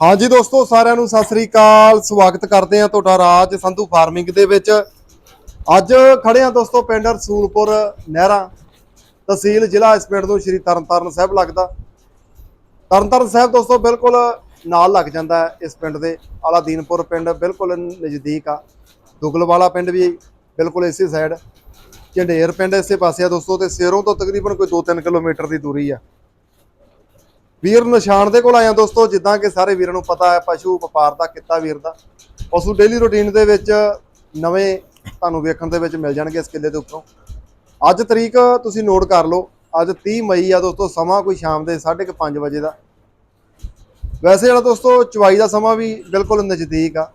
ਹਾਂਜੀ ਦੋਸਤੋ, ਸਾਰਿਆਂ ਨੂੰ ਸਤਿ ਸ੍ਰੀ ਅਕਾਲ। ਸਵਾਗਤ ਕਰਦੇ ਆ ਤੁਹਾਡਾ ਰਾਜ ਸੰਧੂ ਫਾਰਮਿੰਗ ਦੇ ਵਿੱਚ। ਅੱਜ ਖੜੇ ਆ ਦੋਸਤੋ, ਪਿੰਡ ਰਸੂਲਪੁਰ ਨਹਿਰਾ, ਤਹਿਸੀਲ ਜ਼ਿਲ੍ਹਾ ਇਸ ਪਿੰਡ ਤੋਂ ਸ਼੍ਰੀ ਤਰਨਤਾਰਨ ਸਾਹਿਬ ਲੱਗਦਾ। ਤਰਨਤਾਰਨ ਸਾਹਿਬ ਦੋਸਤੋ, ਬਿਲਕੁਲ ਨਾਲ ਲੱਗ ਜਾਂਦਾ ਹੈ ਇਸ ਪਿੰਡ ਦੇ। ਆਲਾ ਦੀਨਪੁਰ ਪਿੰਡ ਬਿਲਕੁਲ ਨਜ਼ਦੀਕ ਆ। ਦੁਗਲਵਾਲਾ ਪਿੰਡ ਵੀ ਬਿਲਕੁਲ ਇਸੇ ਸਾਈਡ ਝੰਡੇਰ ਪਿੰਡ ਇਸੇ ਪਾਸੇ ਆ ਦੋਸਤੋ, ਤੇ ਸਿਰੋਂ ਤੋਂ ਤਕਰੀਬਨ ਕੋਈ 2-3 ਕਿਲੋਮੀਟਰ ਦੀ ਦੂਰੀ ਆ। ਵੀਰ ਨਿਸ਼ਾਨ ਦੇ ਕੋਲ ਆਇਆ ਦੋਸਤੋ, ਜਿੱਦਾਂ ਕਿ ਸਾਰੇ ਵੀਰਾਂ ਨੂੰ ਪਤਾ ਹੈ, ਪਸ਼ੂ ਵਪਾਰ ਦਾ, ਕਿੱਤਾ ਵੀਰ ਦਾ। ਪਸ਼ੂ ਡੇਲੀ ਰੁਟੀਨ ਦੇ ਵਿੱਚ ਨਵੇਂ ਤੁਹਾਨੂੰ ਵੇਖਣ ਦੇ ਵਿੱਚ ਮਿਲ ਜਾਣਗੇ ਇਸ ਕਿੱਲੇ ਦੇ ਉੱਪਰੋਂ। ਅੱਜ ਤਰੀਕ ਤੁਸੀਂ ਨੋਟ ਕਰ ਲਓ, ਅੱਜ 30 ਮਈ ਆ ਦੋਸਤੋ, ਸਮਾਂ ਕੋਈ ਸ਼ਾਮ ਦੇ 5:30 ਵਜੇ ਦਾ। ਵੈਸੇ ਜਿਹੜਾ ਦੋਸਤੋ ਚਵਾਈ ਦਾ ਸਮਾਂ ਵੀ ਬਿਲਕੁਲ ਨਜ਼ਦੀਕ ਆ।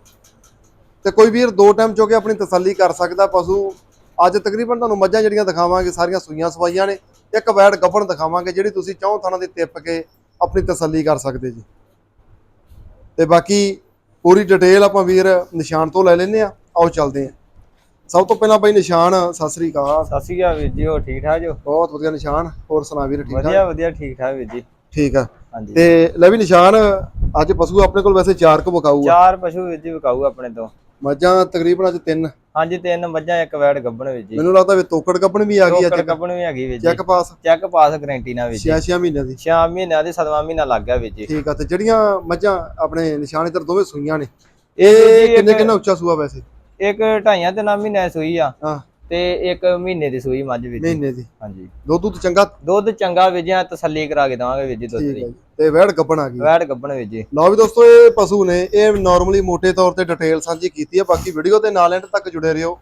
ਤੇ ਕੋਈ ਵੀਰ ਦੋ ਟਾਈਮ ਚੋ ਕੇ ਆਪਣੀ ਤਸੱਲੀ ਕਰ ਸਕਦਾ ਪਸ਼ੂ। ਅੱਜ ਤਕਰੀਬਨ ਤੁਹਾਨੂੰ ਮੱਝਾਂ ਜਿਹੜੀਆਂ ਦਿਖਾਵਾਂਗੇ, ਸਾਰੀਆਂ ਸੂਈਆਂ ਸਵਾਈਆਂ ਨੇ। ਇੱਕ ਵੈੜ ਗੱਭਣ ਦਿਖਾਵਾਂਗੇ, ਜਿਹੜੀ ਤੁਸੀਂ ਚੌਂ ਥਾਣਾ ਦੇ ਟਿੱਪ ਕੇ ਆਪਣੀ ਤਸੱਲੀ ਕਰ ਸਕਦੇ ਜੀ। ਤੇ ਬਾਕੀ ਪੂਰੀ ਡਿਟੇਲ ਆਪਾਂ ਵੀਰ ਨਿਸ਼ਾਨ ਤੋਂ ਲੈ ਲੈਨੇ ਆ ਆਓ ਚੱਲਦੇ ਆ ਸਭ ਤੋਂ ਪਹਿਲਾਂ ਬਈ ਨਿਸ਼ਾਨ ਸਤਿ ਸ੍ਰੀ ਅਕਾਲ। ਸਤਿ ਸ਼੍ਰੀ ਅਕਾਲ ਵੀਰ ਜੀ ਹੋ ਠੀਕ ਠਾਕ ਜੋ? ਬਹੁਤ ਵਧੀਆ ਨਿਸ਼ਾਨ ਹੋਰ ਸੁਣਾ ਵੀਰ ਠੀਕ ਠਾਕ? ਵਧੀਆ ਵਧੀਆ ਠੀਕ ਠਾਕ ਵੀਰ ਜੀ। ਠੀਕ ਆ। ਤੇ ਲੈ ਵੀ ਨਿਸ਼ਾਨ ਅੱਜ ਪਸ਼ੂ ਆਪਣੇ ਕੋਲ ਵੈਸੇ ਚਾਰ ਕੁ ਵਿਕਾਊ ਆ। ਚਾਰ ਪਸ਼ੂ ਵੀਰ ਜੀ ਵਿਕਾਊ ਆਪਣੇ ਤੋਂ। ਮੱਝਾਂ ਤਕਰੀਬਨ ਅੱਜ ਤਿੰਨ। ਹਾਂਜੀ ਤਿੰਨ ਮੱਝਾਂ ਇੱਕ ਵੈੜ ਗੱਬਣ ਵੀਰ ਜੀ। ਮੈਨੂੰ ਲੱਗਦਾ ਵੀ ਤੋਕੜ ਕੱਪਣ ਵੀ ਆ ਗਈ ਅੱਜ ਗੱਬਣ ਵੀ ਹੈਗੀ ਵੀਰ ਜੀ। Check pass. Check pass guarantee ਨਾਲ ਜੀ। 6-6 ਮਹੀਨਿਆਂ ਦੀ। 6 ਮਹੀਨਿਆਂ ਦੀ 7ਵਾਂ ਮਹੀਨਾ ਲੱਗ ਗਿਆ ਜੀ। ਠੀਕ ਆ ਤੇ ਜਿਹੜੀਆਂ ਮੱਝਾਂ ਆਪਣੇ ਨਿਸ਼ਾਨ ਇਧਰ ਦੋਵੇਂ ਸੂਈਆਂ ਨੇ ਇਹ ਕਿੰਨੇ ਕਿੰਨਾ ਉੱਚਾ ਸੂਆ ਵੈਸੇ? ਇੱਕ ਢਾਈਆਂ ਤੇ ਨਾ ਮਹੀਨੇ ਸੂਈ ਆ। ਹਾਂ। ਤੇ ਇੱਕ ਮਹੀਨੇ ਦੀ ਸੂਈ ਮੱਝ ਜੀ। ਮਹੀਨੇ ਦੀ। ਹਾਂਜੀ। ਦੁੱਧ ਦੁੱਧ ਚੰਗਾ? ਦੁੱਧ ਚੰਗਾ ਐਂ ਤਸੱਲੀ ਕਰਾ ਕੇ ਦਵਾਂਗੇ ਜੀ ਦੁੱਧ ਠੀਕ ਦੀ। ਜੀ। ਤੇ ਵੈੜ ਗੱਪਣ ਆ ਗਈ। ਵੈੜ ਗੱਬਣ ਜੀ। ਲਓ ਵੀ ਦੋਸਤੋ ਇਹ ਪਸ਼ੂ ਨੇ ਇਹ ਨਾਰਮਲੀ ਮੋٹے ਤੌਰ ਤੇ ਡਿਟੇਲ ਸਾਂਝੀ ਕੀਤੀ ਹੈ ਬਾਕੀ ਵੀਡੀਓ ਦੇ ਨਾਲ ਐਂਡ ਤੱਕ ਜੁੜੇ ਰਹੋ।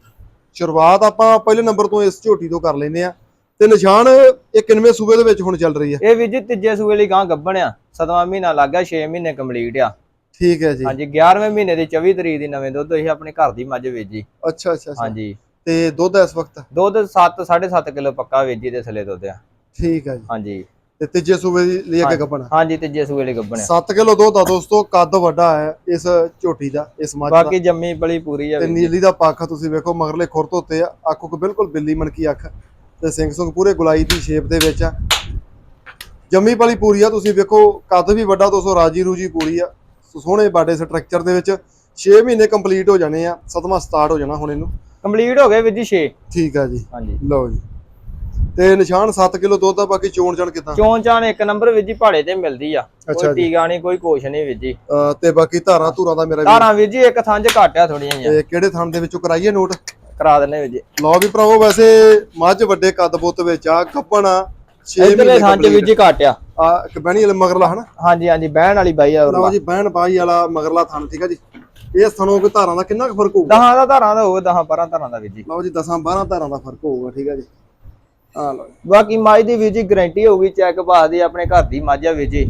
ਸ਼ੁਰੂਆਤ ਆਪਾਂ ਪਹਿਲੇ ਨੰਬਰ ਤੋਂ ਇਸ ਝੋਟੀ ਤੋਂ ਕਰ ਲੈਨੇ ਆ ਤੇ ਨਿਸ਼ਾਨ ਇਹ ਕਿੰਨਵੇਂ ਸੂਬੇ ਦੇ ਵਿੱਚ ਹੁਣ ਚੱਲ ਰਹੀ ਹੈ ਇਹ ਜੀ ਤੀਜੇ ਸੂਏ ਲਈ ਗਾਂ ਗੱਬਣ ਆ। 7ਵਾਂ ਮਹੀਨਾ ਲੱਗ ਗਿਆ 6 ਮਹੀਨੇ ਕੰਪਲੀਟ ਆ। ਠੀਕ ਹੈ ਜੀ। ਹਾਂਜੀ 11ਵੇਂ ਮਹੀਨੇ ਦੀ 24 ਤਰੀਕ ਦੀ ਨਵੇਂ ਦੁੱਧ ਅਸੀਂ ਆਪਣੇ ਘਰ ਦੀ ਮੱਝ ਵੇਚੀ। ਅੱਛਾ ਅੱਛਾ ਅੱਛਾ। ਹਾਂਜੀ। ਤੇ ਦੁੱਧ ਇਸ ਵਕਤ? ਦੁੱਧ 7 7.5 ਕਿਲੋ ਪੱਕਾ ਵੇਚੀ ਦੇ ਥਲੇ ਦੁੱਧ ਆ। ਠੀਕ ਹੈ ਜੀ। ਹਾਂਜੀ। ਤੇ ਤੀਜੇ ਸੂਬੇ ਲਈ ਅੱਗੇ ਗੱਪਣ ਹਾਂਜੀ ਤੀਜੇ ਸੂਏ ਲਈ ਗੱਬਣ 7 ਕਿਲੋ ਦੁੱਧ ਆ ਦੋਸਤੋ ਕੱਦ ਵੱਡਾ ਹੈ ਇਸ ਝੋਟੀ ਦਾ ਇਸ ਮੱਝ ਦਾ। ਬਾਕੀ ਜੰਮੀ ਬਲੀ ਪੂਰੀ ਆ ਤੇ। ਨੀਲੀ ਦਾ ਪੱਖ ਤੁਸੀਂ ਵੇਖੋ ਮਗਰਲੇ ਖੁਰ ਧੋਤੇ ਆ ਅੱਖ ਕੋ ਬਿਲਕੁਲ ਬਿੱਲੀ ਮਣਕੀ ਅੱਖ। ਤੇ ਸਿੰਘ ਸੁੰਗ ਪੂਰੇ ਗੁਲਾਈ ਦੀ ਸ਼ੇਪ ਦੇ ਵਿੱਚ ਆ। ਜੰਮੀ ਵਾਲੀ ਪੂਰੀ ਆ ਤੁਸੀਂ ਵੇਖੋ ਕੱਦ ਵੀ ਵੱਡਾ 200 ਰਾਜੀ ਰੂਜੀ ਪੂਰੀ ਆ। ਸੋਹਣੇ ਬਾਡੇ ਸਟਰਕਚਰ ਦੇ ਵਿੱਚ 6 ਮਹੀਨੇ ਕੰਪਲੀਟ ਹੋ ਜਾਣੇ ਆ ਸਤਵਾਂ ਸਟਾਰਟ ਹੋ ਜਾਣਾ ਹੁਣ ਇਹਨੂੰ। ਕੰਪਲੀਟ ਹੋ ਗਏ ਵੀਰ ਜੀ 6 ਠੀਕ ਆ ਜੀ। ਹਾਂਜੀ। ਲਓ ਜੀ। ਤੇ ਨਿਸ਼ਾਨ 7 ਕਿਲੋ ਦੁੱਧ ਆ ਬਾਕੀ ਚੋਣ ਚਣ ਕਿਦਾਂ? ਚੋਣ ਚਾਣ ਇੱਕ ਨੰਬਰ ਵੀਰ ਜੀ ਪਹਾੜੇ ਤੇ ਮਿਲਦੀ ਆ। ਕੋਈ। ਟੀਕਾ ਨਹੀਂ ਕੋਈ ਕੁਛ ਨਹੀਂ ਵੀਰ ਜੀ। ਤੇ ਬਾਕੀ ਧਾਰਾਂ ਧੂਰਾਂ ਦਾ ਮੇਰਾ ਵੀ ਧਾਰਾਂ ਵੀਰ ਜੀ ਇੱਕ ਥਾਂ 'ਚ ਘਾਟਿਆ ਥੋੜੀਆਂ ਜਿਹੀਆਂ ਤੇ ਕਿਹੜੇ ਥਣ ਦੇ ਵਿੱਚੋਂ ਕਰਾਈਏ ਨੋਟ? ਕਰਾ ਦਿੰਨੇ ਵੀਰ ਜੀ। ਲਓ ਵੀ ਭਰਾਵੋ ਵੈਸੇ ਮੱਝ ਵੱਡੇ ਕੱਦ ਬੁੱਤ ਵਿੱਚ ਆ ਕੱਪਣ 6 ਇਧਰਲੇ ਮਹੀਨੇ ਥਾਂ 'ਚ ਵੀਰ ਜੀ ਘਾਟਿਆ ਆ। ਇੱਕ ਬਹਿਣੀ ਵਾਲੇ ਮਗਰਲਾ ਹਨਾ? ਹਾਂਜੀ ਹਾਂਜੀ ਬਹਿਣ ਵਾਲੀ ਬਾਈ ਆ ਲਓ ਜੀ ਬਹਿਣ ਬਾਈ ਵਾਲਾ ਮਗਰਲਾ ਥਣ ਠੀਕ ਆ ਜੀ। ਇਹ ਥਣੋਂ ਕੋਈ ਧਾਰਾਂ ਦਾ ਕਿੰਨਾ ਕੁ ਫ਼ਰਕ ਹੋਊਗਾ? ਦਹਾਂ ਦਾ ਧਾਰਾਂ ਦਾ ਹੋਵੇ ਦਹਾਂ 12 ਧਾਰਾਂ ਦਾ ਵੀਰ ਜੀ। ਲਓ ਜੀ 10 12 ਧਾਰਾਂ ਦਾ ਫ਼ਰਕ ਹੋਊਗਾ ਠੀਕ ਆ ਜੀ। ਆ ਲਓ। ਬਾਕੀ ਮੱਝ ਦੀ ਵੀਰ ਜੀ ਗਾਰੰਟੀ ਹੋਊਗੀ ਚੈੱਕ ਪਾਸ ਦੀ ਆਪਣੇ ਘਰ ਦੀ ਮੱਝ ਆ ਵੀਰ ਜੀ।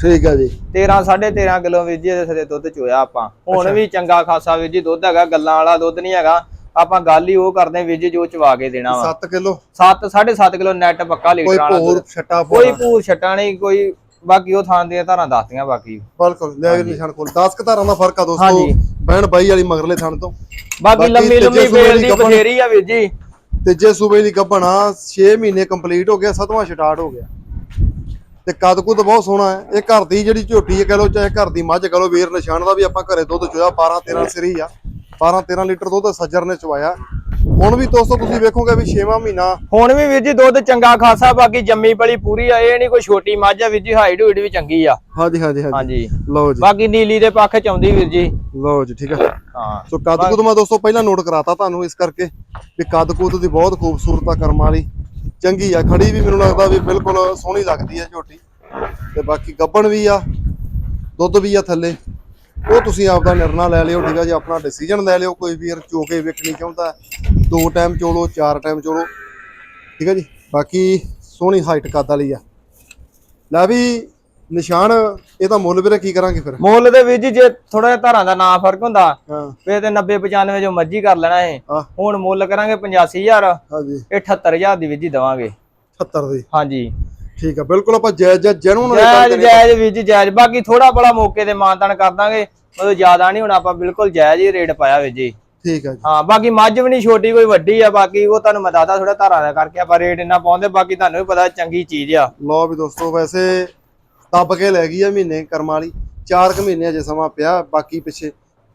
ਠੀਕ ਆ ਜੀ। 13 13.5 ਕਿਲੋ ਵੀਰ ਜੀ ਇਹਦੇ ਥਲੇ ਦੁੱਧ ਚੋਇਆ ਆਪਾਂ। ਹੁਣ ਵੀ ਚੰਗਾ ਖਾਸਾ ਵੀਰ ਜੀ ਦੁੱਧ ਹੈਗਾ ਗੱਲਾਂ ਵਾਲਾ ਦੁੱਧ ਨਹੀਂ ਹੈਗਾ। ਆਪਾਂ ਗੱਲ ਹੀ ਉਹ ਕਰਦੇ ਵੀਰ ਜੀ ਜੋ ਚਵਾ ਕੇ ਦੇਣਾ ਵਾ। 7 ਕਿਲੋ? 7 7.5 ਕਿਲੋ ਨੈਟ ਪੱਕਾ ਕੋਈ ਲੀਟਰ ਵਾਲਾ ਭੋਰ ਦੁੱਧ। ਛੱਟਾ ਕੋਈ ਭੂਰ ਛਟਾ ਨਹੀਂ ਕੋਈ ਬਾਕੀ ਉਹ ਥਾਂ ਦੀਆਂ ਧਾਰਾਂ ਦੱਸਦੀਆਂ ਬਾਕੀ। ਬਿਲਕੁਲ ਲੈ ਨਿਸ਼ਾਨ ਕੋਲ। 10 ਕ ਧਾਰਾਂ ਦਾ ਫ਼ਰਕ ਆ ਦੋਸਤੋ। ਹਾਂਜੀ। ਬਹਿਣ ਬਾਈ ਵਾਲੀ ਮਗਰਲੇ ਥਣ ਤੋਂ। ਬਾਕੀ ਲੰਮੀ ਲੰਮੀ ਬੇਲ ਦੀ ਬਥੇਰੀ ਆ ਵੀਰ ਜੀ। ਤੀਜੇ ਸੂਬੇ ਦੀ ਗੱਭਣਾ 6 ਮਹੀਨੇ ਕੰਪਲੀਟ ਹੋ ਗਿਆ ਸਤਵਾਂ ਸਟਾਰਟ ਹੋ ਗਿਆ। ਤੇ ਕੱਦ ਕੁੱਦ ਬਹੁਤ ਸੋਹਣਾ ਹੈ। ਇਹ ਘਰ ਦੀ ਜਿਹੜੀ ਝੋਟੀ ਹੈ ਕਹ ਲੋ ਚਾਹੇ ਘਰ ਦੀ ਮੱਝ ਕਹ ਲੋ ਵੀਰ ਨਿਸ਼ਾਨ ਦਾ ਵੀ ਆਪਾਂ ਘਰੇ ਦੁੱਧ ਚੋਇਆ 12 13 ਸਿਰੀ ਆ। 12 13 ਲੀਟਰ ਦੁੱਧ ਸੱਜਰ ਨੇ ਚਵਾਇਆ। ਹੁਣ ਵੀ ਦੋਸਤੋ ਤੁਸੀਂ ਵੇਖੋਗੇ ਵੀ 6ਵਾਂ ਮਹੀਨਾ। ਹੁਣ ਵੀ ਵੀਰ ਜੀ ਦੁੱਧ ਚੰਗਾ ਖਾਸਾ ਬਾਕੀ ਜੰਮੀ ਬਲੀ ਪੂਰੀ ਆ ਇਹ ਨਹੀਂ ਕੋਈ ਛੋਟੀ ਮੱਝ ਆ ਵੀਰ ਜੀ ਹਾਈਟ ਹੂਟ ਵੀ ਚੰਗੀ ਆ। ਹਾਂਜੀ ਹਾਂਜੀ ਹਾਂਜੀ। ਲਓ ਜੀ। ਬਾਕੀ ਨੀਲੀ ਦੇ ਪੱਖ ਚ ਆਉਂਦੀ ਵੀਰ ਜੀ। ਲਓ ਜੀ ਠੀਕ ਹੈ ਹਾਂ। ਸੋ ਕੱਦ ਕੁੱਦ ਮੈਂ ਦੋਸਤੋ ਪਹਿਲਾਂ ਨੋਟ ਕਰਾਤਾ ਤੁਹਾਨੂੰ ਇਸ ਕਰਕੇ ਵੀ ਕੱਦ ਕੁੱਦ ਦੀ ਬਹੁਤ ਖੂਬਸੂਰਤ ਆ ਕਰਮਾਂ ਵਾਲੀ ਚੰਗੀ ਆ। ਖੜੀ ਵੀ ਮੈਨੂੰ ਲੱਗਦਾ ਵੀ ਬਿਲਕੁਲ ਸੋਹਣੀ ਲੱਗਦੀ ਆ ਝੋਟੀ। ਤੇ ਬਾਕੀ ਗੱਬਣ ਵੀ ਆ ਦੁੱਧ ਵੀ ਆ ਥੱਲੇ। ਉਹ ਤੁਸੀਂ ਆਪਦਾ ਨਿਰਣਾ ਲੈ ਲਿਓ ਠੀਕ ਆ ਜੀ ਆਪਣਾ ਡਿਸੀਜਨ ਲੈ ਲਿਓ ਕੋਈ ਵੀਰ ਚੋ ਕੇ ਵੇਖਣੀ ਚਾਹੁੰਦਾ ਹੈ। ਦੋ ਟਾਈਮ ਚੋਲੋ ਚਾਰ ਟਾਈਮ ਚੋਲੋ ਠੀਕ ਆ ਜੀ। ਬਾਕੀ ਸੋਹਣੀ ਹਾਈਟ ਕੱਦ ਵਾਲੀ ਆ। ਲੈ ਵੀ ਨਿਸ਼ਾਨ ਇਹ ਤਾਂ ਮੁੱਲ ਵੀਰੇ ਕੀ ਕਰਾਂਗੇ ਫਿਰ? ਮੁੱਲ ਦੇ ਵੀਰ ਜੀ ਥੋੜਾ ਜਿਹਾ ਧਾਰਾਂ ਦਾ ਨਾਂ ਫ਼ਰਕ ਹੁੰਦਾ ਹਾਂ। ਫੇਰ ਤੇ 90 95 ਜੋ ਮਰਜ਼ੀ ਕਰ ਲੈਣਾ ਇਹ। ਹੁਣ ਮੁੱਲ ਕਰਾਂਗੇ 85000 ਹਾਂਜੀ ਇਹ 78000 ਦੀ ਵੀਰ ਜੀ ਦਵਾਂਗੇ। 70 ਦੀ। ਹਾਂਜੀ। ਠੀਕ ਆ ਬਿਲਕੁਲ ਆਪਾਂ ਜਾਇਜ਼ ਜਾਇਜ਼ ਜੈਨੂਨ ਜਾਇਜ਼ ਜਾਇਜ਼ ਜੀ ਜਾਇਜ਼। ਬਾਕੀ ਥੋੜਾ ਬੜਾ ਮੌਕੇ ਤੇ ਮਾਨਤਾਨ ਕਰ ਦਾਂਗੇ ਮਤਲਬ ਜ਼ਿਆਦਾ ਨਹੀਂ ਹੁਣ ਆਪਾਂ ਬਿਲਕੁਲ ਜਾਇਜ਼ ਹੀ ਰੇਟ ਪਾਇਆ ਵੀਰ ਜੀ। ਠੀਕ ਆ ਜੀ। ਹਾਂ ਬਾਕੀ ਮੱਝ ਵੀ ਨਹੀਂ ਛੋਟੀ ਕੋਈ ਵੱਡੀ ਆ ਬਾਕੀ ਉਹ ਤੁਹਾਨੂੰ ਮੈਂ ਦੱਸਦਾ ਥੋੜਾ ਧਾਰਾਂ ਦਾ ਕਰਕੇ ਆਪਾਂ ਰੇਟ ਇੰਨਾ ਪਾਉਂਦੇ ਬਾਕੀ ਤੁਹਾਨੂੰ ਵੀ ਪਤਾ ਚੰਗੀ ਚੀਜ਼ ਆ। ਲਓ ਵੀ ਦੋਸਤੋ ਵੈਸੇ ਦੱਬ ਕੇ ਲੈ ਗਈ ਆ ਮਹੀਨੇ ਕਰਮ ਵਾਲੀ 4 ਕੁ ਮਹੀਨੇ ਅਜੇ ਸਮਾਂ ਪਿਆ ਬਾਕੀ ਪਿੱਛੇ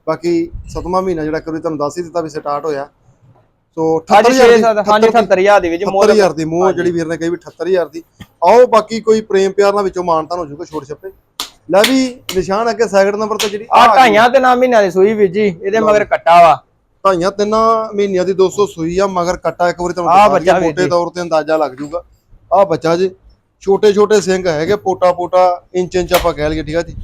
ਬਾਕੀ ਸਤਵਾਂ ਮਹੀਨਾ ਜਿਹੜਾ ਕਰੀ ਤੁਹਾਨੂੰ ਦੱਸ ਹੀ ਦਿੱਤਾ ਵੀ ਸਟਾਰਟ ਹੋਇਆ। ਸੋ ਹਾਂਜੀ 78000 ਦੀ 6 ਹਾਂਜੀ 78000 ਦੀ ਵੀਰ ਜੀ ਮੋੜ 78000 ਦੀ ਮੂੰਹ ਜਿਹੜੀ ਵੀਰ ਨੇ ਕਹੀ ਵੀ 78000 ਦੀ। ਆਓ ਬਾਕੀ ਕੋਈ ਪ੍ਰੇਮ ਪਿਆਰ ਨਾਲ ਵਿੱਚੋਂ ਮਾਨਤਾਨ ਹੋ ਜਾਊਗਾ ਛੋੜ ਛੱਪੇ। ਲੈ ਵੀ ਨਿਸ਼ਾਨ ਅੱਗੇ ਸੈਕਿੰਡ ਨੰਬਰ ਤੇ ਜਿਹੜੀ ਆ ਢਾਈਆਂ ਤੇ ਨਾ ਮਹੀਨਿਆਂ ਦੀ ਸੂਈ ਵੀਰ ਜੀ ਇਹਦੇ ਮਗਰ ਕੱਟਾ ਵਾ। ਢਾਈਆਂ ਤਿੰਨਾਂ ਮਹੀਨਿਆਂ ਦੀ 200 ਸੂਈ ਆ ਮਗਰ ਕੱਟਾ ਇੱਕ ਵਾਰੀ ਤੁਹਾਨੂੰ ਮੋਟੇ। ਤੌਰ ਤੇ ਅੰਦਾਜ਼ਾ ਲੱਗ ਜਾਊਗਾ। ਆ ਬੱਚਾ ਜੀ ਛੋਟੇ ਛੋਟੇ ਸਿੰਘ ਹੈਗੇ ਪੋਟਾ ਪੋਟਾ ਇੰਚ ਇੰਚ ਆਪਾਂ ਕਹਿ ਲਈਏ ਠੀਕ ਆ ਜੀ।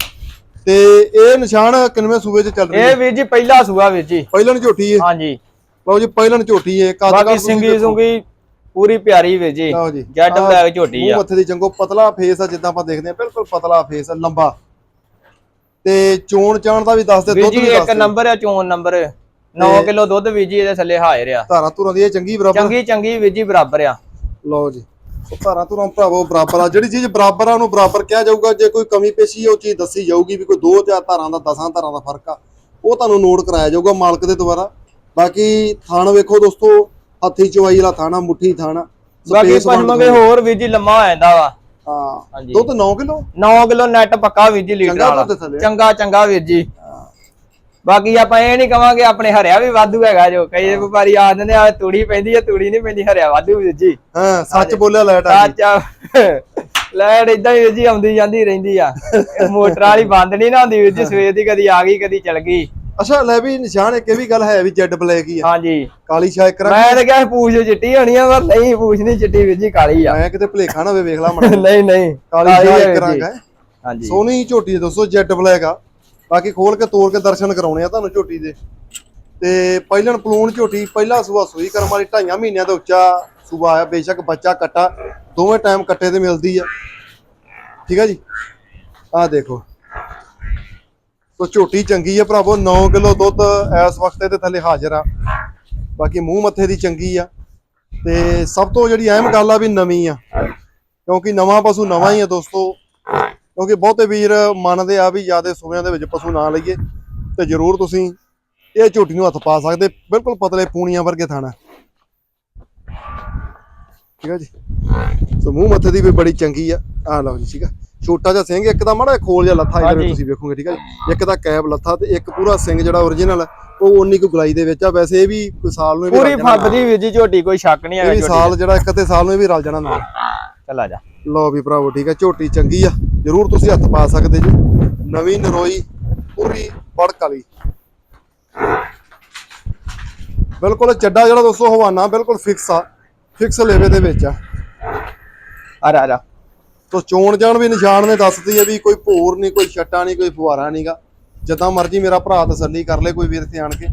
ਤੇ ਇਹ ਨਿਸ਼ਾਨ ਕਿੰਨਵੇਂ ਸੂਬੇ 'ਚ ਚੱਲ ਰਹੀ ਇਹ ਵੀਰ ਜੀ ਪਹਿਲਾ ਸੂਆ ਵੀਰ ਜੀ। ਪਹਿਲਣ ਝੋਟੀ ਹੈ। ਹਾਂਜੀ। ਲਓ ਜੀ ਪਹਿਲਣ ਝੋਟੀ ਹੈ ਕੱਦ ਬਾਕੀ ਸਿੰਗੀ। ਸੁੰਗੀ ਪੂਰੀ ਪਿਆਰੀ ਵੀਰ ਜੀ ਲਓ ਜੀ ਬਲੈਕ ਝੋਟੀ ਆ। ਮੱਥੇ ਦੀ ਚੰਗੋ ਪਤਲਾ ਫੇਸ ਆ ਜਿੱਦਾਂ ਆਪਾਂ ਦੇਖਦੇ ਆ ਬਿਲਕੁਲ ਪਤਲਾ ਫੇਸ ਆ ਲੰਬਾ। ਤੇ ਚੋਣ ਚਾਣ ਦਾ ਵੀ ਦੱਸ ਦੇ ਦੁੱਧ ਵੀ ਦੱਸ ਇੱਕ ਨੰਬਰ ਆ ਚੋਣ ਨੰਬਰ 9 ਕਿਲੋ ਦੁੱਧ ਵੀਰ ਜੀ ਇਹਦੇ ਥੱਲੇ ਹਾਜ਼ਰ ਆ। ਧਾਰਾਂ ਧੁਰਾਂ ਦੀ ਇਹ ਚੰਗੀ ਬਰਾਬਰ। ਚੰਗੀ ਚੰਗੀ ਵੀਰ ਜੀ ਬਰਾਬਰ ਆ। ਲਓ ਜੀ ਧਾਰਾਂ ਧੁਰਾਂ ਭਰਾਵੋ ਬਰਾਬਰ ਆ। ਜਿਹੜੀ ਚੀਜ਼ ਬਰਾਬਰ ਆ ਉਹਨੂੰ ਬਰਾਬਰ ਕਿਹਾ ਜਾਊਗਾ ਜੇ ਕੋਈ ਕਮੀ ਪੇਸ਼ੀ ਉਹ ਚੀਜ਼ ਦੱਸੀ ਜਾਊਗੀ ਵੀ ਕੋਈ ਦੋ ਚਾਰ ਧਾਰਾਂ ਦਾ 10 ਧਾਰਾਂ ਦਾ ਫ਼ਰਕ ਆ। ਉਹ ਤੁਹਾਨੂੰ ਨੋਟ ਕਰਾਇਆ ਜਾਊਗਾ ਮਾਲਕ ਦੇ ਦੁਆਰਾ। ਬਾਕੀ ਥਾਣ ਵੇਖੋ ਦੋਸਤੋ ਹੱਥੀ ਚਵਾਈ ਵਾਲਾ ਥਾਣਾ ਮੁੱਠੀ ਥਾਣਾ ਬਾਕੀ ਪਸ਼ਮਗੇ ਹੋਰ ਵੀਰ ਜੀ ਲੰਮਾ ਹੋ ਜਾਂਦਾ ਵਾ। ਹਾਂ ਹਾਂਜੀ। ਦੁੱਧ 9 ਕਿਲੋ? 9 ਕਿਲੋ ਨੈਟ ਪੱਕਾ ਵੀਰ ਜੀ ਲੀਟਰ ਵਾਲਾ। ਚੰਗਾ ਚੰਗਾ ਵੀਰ ਜੀ। ਬਾਕੀ ਆਪਾਂ ਇਹ ਨਹੀਂ ਕਵਾਂਗੇ ਆਪਣੇ ਹਰਿਆ ਵੀ ਵਾਧੂ ਹੈਗਾ ਜੋ। ਕਈ ਵਪਾਰੀ ਆ ਦਿੰਦੇ ਆ ਤੂੜੀ ਪੈਂਦੀ ਆ ਤੂੜੀ ਨਹੀਂ ਪੈਂਦੀ ਹਰਿਆ ਵਾਧੂ ਵੀਰ ਜੀ। ਹਾਂ ਸੱਚ ਬੋਲਿਆ ਲੈਟ ਆ ਚਾਚਾ ਲੈਟ ਇਦਾਂ ਹੀ ਵੀਰ ਜੀ ਆਉਂਦੀ ਜਾਂਦੀ ਰਹਿੰਦੀ ਆ। ਮੋਟਰ ਵਾਲੀ ਬੰਦ ਨਹੀਂ ਨਾ ਹੁੰਦੀ ਵੀਰ ਜੀ ਸਵੇਰ ਦੀ ਕਦੀ ਆ ਗਈ ਕਦੀ ਚਲ ਗਈ। ਅੱਛਾ ਲੈ ਵੀ ਨਿਸ਼ਾਨ ਇੱਕ ਇਹ ਵੀ ਗੱਲ ਹੈ ਵੀ ਜੈਡ ਬਲੈਕ ਹੀ ਆ। ਹਾਂਜੀ। ਕਾਲੀ ਸ਼ਾਇ ਕਰਾਂ ਮੈਂ ਤਾਂ ਕਿਹਾ ਪੂਛ ਚਿੱਟੀ ਹੋਣੀ ਆ ਪਰ ਨਹੀਂ ਪੂਛ ਨਹੀਂ ਚਿੱਟੀ ਵੀਰ ਜੀ ਕਾਲੀ ਆ। ਮੈਂ ਕਿਤੇ ਭਲੇਖਾ ਨਾ ਹੋਵੇ ਵੇਖ ਲਾ ਮੜਾ ਨਹੀਂ ਨਹੀਂ ਕਾਲੀ ਆ ਸ਼ਾਇ ਵੀਰ ਕਰਾਂ ਜੀ। ਹੈ। ਹਾਂਜੀ। ਸੋਹਣੀ ਝੋਟੀ ਦੋਸਤੋ ਜੈਡ ਬਲੈਕ ਆ। ਬਾਕੀ ਖੋਲ ਕੇ ਤੋੜ ਕੇ ਦਰਸ਼ਨ ਕਰਾਉਣੇ ਆ ਤੁਹਾਨੂੰ ਝੋਟੀ ਦੇ। ਤੇ ਪਹਿਲਣ ਪਲੂਣ ਝੋਟੀ ਪਹਿਲਾ ਸੂਆ ਸੂਈ ਕਰਮ ਵਾਲੀ ਢਾਈਆਂ ਮਹੀਨਿਆਂ ਦਾ ਉੱਚਾ ਸੂਆ ਆਇਆ ਬੇਸ਼ੱਕ ਬੱਚਾ ਕੱਟਾ। ਦੋਵੇਂ ਟਾਈਮ ਕੱਟੇ ਤੇ ਮਿਲਦੀ ਆ। ਠੀਕ ਆ ਜੀ? ਆਹ ਦੇਖੋ। ਸੋ ਝੋਟੀ ਚੰਗੀ ਆ ਭਰਾਵੋ 9 ਕਿਲੋ ਦੁੱਧ ਇਸ ਵਕਤ ਇਹਦੇ ਥੱਲੇ ਹਾਜ਼ਰ ਆ। ਬਾਕੀ ਮੂੰਹ ਮੱਥੇ ਦੀ ਚੰਗੀ ਆ। ਤੇ ਸਭ ਤੋਂ ਜਿਹੜੀ ਅਹਿਮ ਗੱਲ ਆ ਵੀ ਨਵੀਂ ਆ। ਕਿਉਂਕਿ ਨਵਾਂ ਪਸ਼ੂ ਨਵਾਂ ਹੀ ਆ ਦੋਸਤੋ। ਕਿਉਂਕਿ ਬਹੁਤੇ ਵੀਰ ਮੰਨਦੇ ਆ ਵੀ ਜਿਆਦੇ ਸੂਬਿਆਂ ਦੇ ਵਿੱਚ ਪਸ਼ੂ ਨਾ ਲਈਏ। ਤੇ ਜਰੂਰ ਤੁਸੀਂ ਇਹ ਝੋਟੀ ਨੂੰ ਹੱਥ ਪਾ ਸਕਦੇ। ਬਿਲਕੁਲ ਪਤਲੇ ਪੂਣੀਆਂ ਵਰਗੇ ਥਾਣਾ। ਠੀਕ ਆ ਜੀ? ਸੋ ਮੂੰਹ ਮੱਥੇ ਦੀ ਵੀ ਬੜੀ ਚੰਗੀ ਆ। ਆ ਲਓ ਜੀ, ਠੀਕ ਆ? ਛੋਟਾ ਜਿਹਾ ਸਿੰਘ ਇੱਕ ਦਾ ਮਾੜਾ ਖੋਲ ਜਿਹਾ ਲੱਥਾ ਹਾਂਜੀ। ਤੁਸੀਂ ਵੇਖੋਗੇ ਠੀਕ ਜੀ? ਇੱਕ ਦਾ ਕੈਬ ਲੱਥਾ ਤੇ ਇੱਕ ਪੂਰਾ ਸਿੰਘ ਜਿਹੜਾ origignal ਉਹ ਉਨੀ ਕੁ ਗੁਲਾਈ ਦੇ ਵਿੱਚ ਆ। ਵੈਸੇ ਇਹ ਵੀ ਸਾਲ ਨੂੰ ਪੂਰੀ। ਫੱਬਦੀ ਵੀਰ ਜੀ ਝੋਟੀ ਕੋਈ ਸ਼ੱਕ ਨਹੀਂ ਇਹ ਹੈਗਾ ਝੋਟੀ ਸਾਲ ਜਿਹੜਾ ਇੱਕ ਤੇ ਸਾਲ ਨੂੰ ਵੀ ਰਲ ਜਾਣਾ ਨਾਲ। ਚੱਲ ਆ ਜਾ। ਲਓ ਵੀ ਭਰਾਵੋ ਠੀਕ ਹੈ ਝੋਟੀ ਚੰਗੀ ਆ। ਜਰੂਰ ਤੁਸੀਂ ਹੱਥ ਪਾ ਸਕਦੇ ਜੀ। ਨਵੀਂ ਨਰੋਈ ਪੂਰੀ ਬੜਕ ਵਾਲੀ। ਬਿਲਕੁਲ ਚੱਡਾ ਜਿਹੜਾ ਦੋਸਤੋ ਹਵਾਨਾ ਬਿਲਕੁਲ ਫਿਕਸ ਆ। ਫਿਕਸ ਲੇਵੇ ਦੇ ਵਿੱਚ ਆ। ਆ ਆ ਤੋ ਚੋਣ ਜਾਣ ਵੀ ਨਿਸ਼ਾਨ ਨੇ ਦੱਸਦੀ ਹੈ ਵੀ ਕੋਈ ਭੋਰ ਨਹੀਂ ਕੋਈ ਛੱਟਾ ਨਹੀਂ ਕੋਈ ਫੁਹਾਰਾ ਨਹੀਂਗਾ ਜਿੱਦਾਂ ਮਰਜ਼ੀ ਮੇਰਾ ਭਰਾ ਤਸੱਲੀ ਕਰ ਲੈ ਕੋਈ ਵੀਰ ਇੱਥੇ ਆਣ ਕੇ।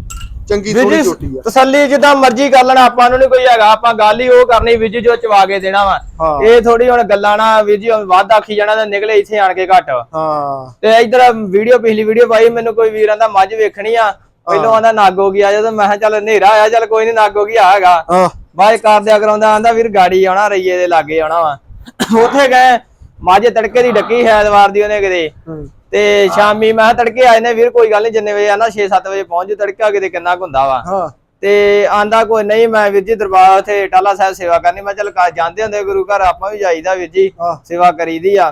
ਚੰਗੀ ਥੋੜੀ ਝੋਟੀ ਆ। ਤਸੱਲੀ ਜਿੱਦਾਂ ਮਰਜ਼ੀ ਕਰ ਲੈਣਾ ਆਪਾਂ ਨੂੰ ਨਹੀਂ ਕੋਈ ਹੈਗਾ। ਆਪਾਂ ਗੱਲ ਹੀ ਉਹ ਕਰਨੀ ਵੀਰ ਜੀ ਜੋ ਚਵਾ ਕੇ ਦੇਣਾ ਵਾ। ਇਹ ਥੋੜੀ ਹੁਣ ਗੱਲਾਂ ਨਾ ਵੀਰ ਜੀ ਵੱਧ ਆਖੀ ਜਾਣਾ ਤੇ ਨਿਕਲੇ ਇੱਥੇ ਆਣ ਕੇ ਘੱਟ। ਹਾਂ। ਤੇ ਇਧਰ ਵੀਡੀਓ ਪਿਛਲੀ ਵੀਡੀਓ ਪਾਈ ਮੈਨੂੰ ਕੋਈ ਵੀਰਾਂ ਦਾ ਮੱਝ ਵੇਖਣੀ ਆ। ਪਹਿਲੋਂ ਆਂਦਾ ਨੱਗ ਗਿਆ ਜਦੋਂ ਮੈਂ ਕਿਹਾ ਚੱਲ ਹਨੇਰਾ ਆਇਆ ਚੱਲ ਕੋਈ ਨਹੀਂ ਨੱਗ ਗਿਆ ਹੈਗਾ। ਆ ਬਾਅਦ 'ਚ ਕਰ ਦਿਆ ਕਰਾਉਂਦਾ ਆਂਦਾ ਵੀਰ ਗਾੜੀ ਆਉਣਾ ਰਈਏ ਦੇ ਲਾਗੇ ਆਉਣਾ ਵਾ। ਉੱਥੇ ਗਏ ਮੱਝ ਤੜਕੇ ਦੀ ਡੱਕੀ ਹੈ ਐਤਵਾਰ ਦੀ ਉਹਨੇ ਕਿਤੇ। ਤੇ ਸ਼ਾਮੀ ਮੈਂ ਤੜਕੇ ਆਏ ਨੇ ਵੀਰ ਕੋਈ ਗੱਲ ਨਹੀਂ ਜਿੰਨੇ ਵਜੇ ਆਣਾ 6-7 ਵਜੇ ਪਹੁੰਚ ਜੂ ਤੜਕਾ ਕਿਤੇ ਕਿੰਨਾ ਕੁ ਹੁੰਦਾ ਵਾ। ਤੇ ਆਂਦਾ ਕੋਈ ਨਹੀਂ ਮੈਂ ਵੀਰ ਜੀ ਦਰਬਾਰ ਉੱਥੇ ਟਾਲਾ ਸਾਹਿਬ ਸੇਵਾ ਕਰਨੀ ਮੈਂ ਚੱਲ ਜਾਂਦੇ ਹੁੰਦੇ ਗੁਰੂ ਘਰ ਆਪਾਂ ਵੀ ਜਾਈਦਾ ਵੀਰ ਜੀ ਸੇਵਾ ਕਰੀਦੀ ਆ।